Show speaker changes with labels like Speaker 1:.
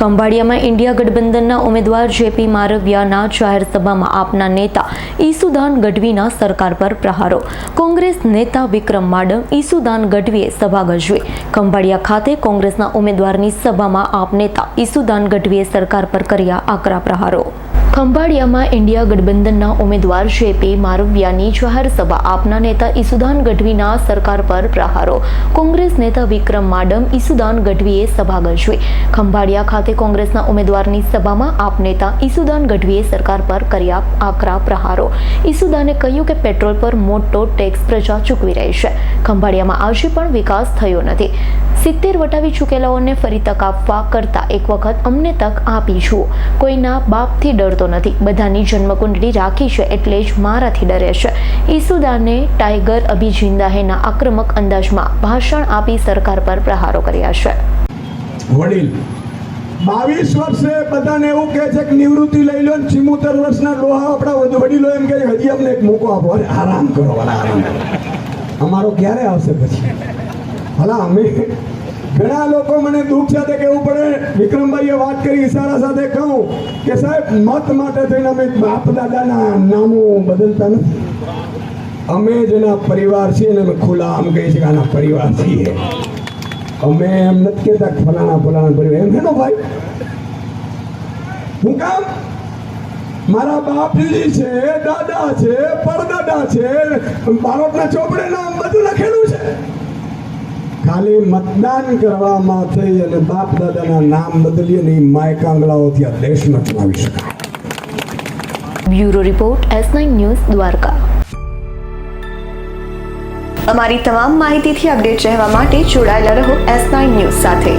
Speaker 1: ખંભાળિયામાં India ગઠબંધનના ઉમેદવાર JP મારવિયાના જાહેર સભામાં આપના નેતા ઈસુદાન ગઢવીના સરકાર પર પ્રહારો. કોંગ્રેસ નેતા વિક્રમ માડમ ઈસુદાન ગઢવીએ સભા ગજવી. ખંભાળિયા ખાતે કોંગ્રેસના ઉમેદવારની સભામાં આપ નેતા ઈસુદાન ગઢવીએ સરકાર પર કર્યા આકરા પ્રહારો. ખંભાળિયામાં ઇન્ડિયા ગઠબંધનના ઉમેદવાર જેપી મારવિયાની જાહેર સભા આપના નેતા ઈસુદાન ગઢવીના સરકાર પર પ્રહારો. કોંગ્રેસ નેતા વિક્રમ માડમ ઈસુદાન ગઢવીએ સભા ગજવી. ખંભાળિયા ખાતે કોંગ્રેસના ઉમેદવારની સભામાં આપ નેતા ઈસુદાન ગઢવીએ સરકાર પર કર્યા આકરા પ્રહારો. ઈસુદાને કહ્યું કે પેટ્રોલ પર મોટો ટેક્સ પ્રજા ચૂકવી રહી છે. ખંભાળિયામાં આજે પણ વિકાસ થયો નથી. સિત્તેર વટાવી ચૂકેલાઓને ફરી તક આપવા કરતા એક વખત અમને તક આપી જુઓ કોઈના બાપથી ડરતો નથી. બધાની જન્મકુંડળી રાખી છે એટલે જ મારાથી ડરે છે. ઈસુદાને ટાઈગર અભિજિંદાહેના જિંદા આક્રમક અંદાજમાં ભાષણ આપી સરકાર પર પ્રહારો કર્યા છે.
Speaker 2: વડીલ, બાવીસ વર્ષે બધાને એવું કહે છે કે નિવૃત્તિ લઈ લો ચિમોતેર વર્ષના ડોહા આપણા વડીલો એમ કહે હજી અમને એક મોકો આપો. અરે આરામ કરો આરામ કરો. અમારો ક્યારે આવશે પછી? ભલા, અમે ઘણા લોકો મને દુઃખ સાથે કહેવું પડે. વિક્રમભાઈએ વાત કરી, ઈશારા સાથે કહું કે સાહેબ, મત માટે થઈને અમે બાપ દાદાના નામો બદલતા નથી. અમે જેના પરિવાર છીએ ને અમે ખુલ્લા આમ કહીએ છીએ કે આના પરિવાર છીએ. અમે એમ નથી કહેતા ફલાણા ફલાણા પરિવાર એમ હેનો ભાઈ? હું કામ? મારા બાપજી છે, દાદા છે, પરદાદા છે. બાળકના ચોપડે નામ ખાલી મતદાન કરવામાં થઈ અને બાપ દાદાના નામ બદલીએ ને એ માય કાંગલાઓથી આ દેશ ન ચલાવી શકાય.
Speaker 1: Bureau report S nine news Dwarka.
Speaker 3: અમારી તમામ માહિતીથી અપડેટ રહેવા માટે જોડાયેલા રહો એસ નાઇન ન્યૂઝ સાથે.